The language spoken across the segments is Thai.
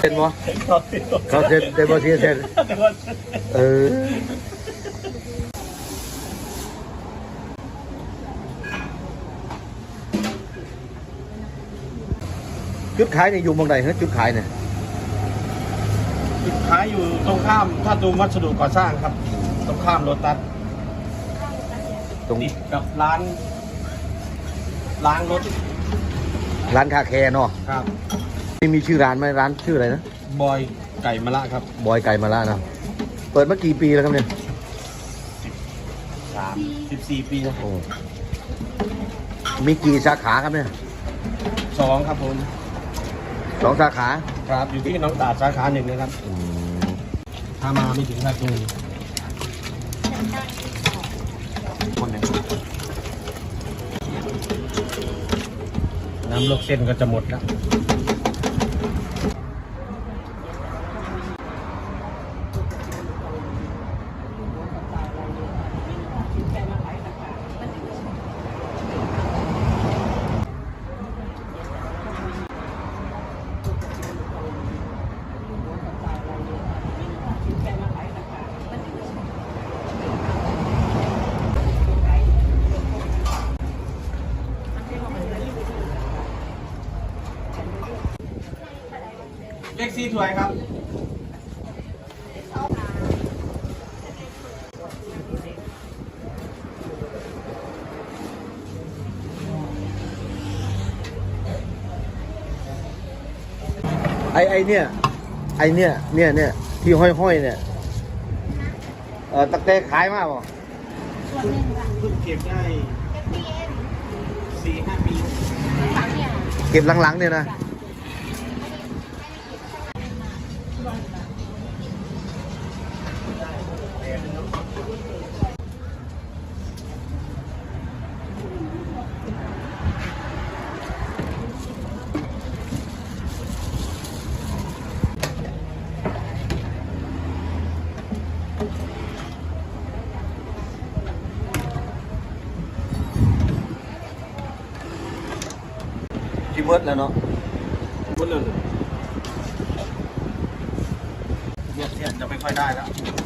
เป็นบ่เขาเซ็นเต็มบ่ที่เซ็นเออจุดขายนี่อยู่หมองใดฮะจุดขายเนี่ยจุดขายอยู่ตรงข้ามท่าตูมวัสดุก่อสร้างครับ ตรงข้ามโรตัสตรงติดกับร้านล้างรถร้านคาแคร์เนาะครับ นี่มีชื่อร้านไหมร้านชื่ออะไรนะบอยไก่มะละครับบอยไก่มาล่านะเปิดมากี่ปีแล้วครับเนี่ยสามสิบสี่ปีนะโอ้มีกี่สาขาครับเนี่ยสองครับผมสองสาขาครับอยู่ที่หน้องตาดสาขาหนึ่งนะครับ อืมถ้ามาไม่ถึงท่าตูมคนหนึ่งน้ำลวกเส้นก็จะหมดแล้ว เลขสี่ถ้วยครับไอไอเนี่ย ไอเนี่ย เนี่ยเนี่ยที่ห้อยห้อยๆเนี่ย เออตักเตะขายมากป่ะเพิ่งเก็บได้สี่ห้าปีเก็บหลังๆเนี่ยนะที่เวิร์ดแล้วเนาะหมดเลยเนี่ยเนี่ ยจะไม่ค่อยได้แล้วมี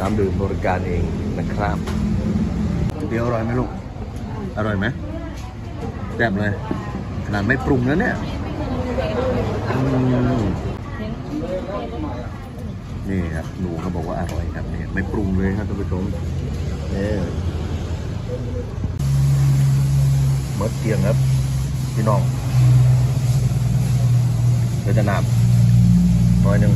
น้ำดื่มบริการเองนะครับ เดี๋ยวอร่อยไหมลูก อร่อยไหมแซ่บเลยขนาดไม่ปรุงนะเนี่ยอืมนี่ครับหนูเขาบอกว่าอร่อยครับเนี่ยไม่ปรุงเลยครับท่านผู้ชมเนี่ยมดเตียงครับ พี่น้องเดี๋ยวจะนับน้อยหนึ่ง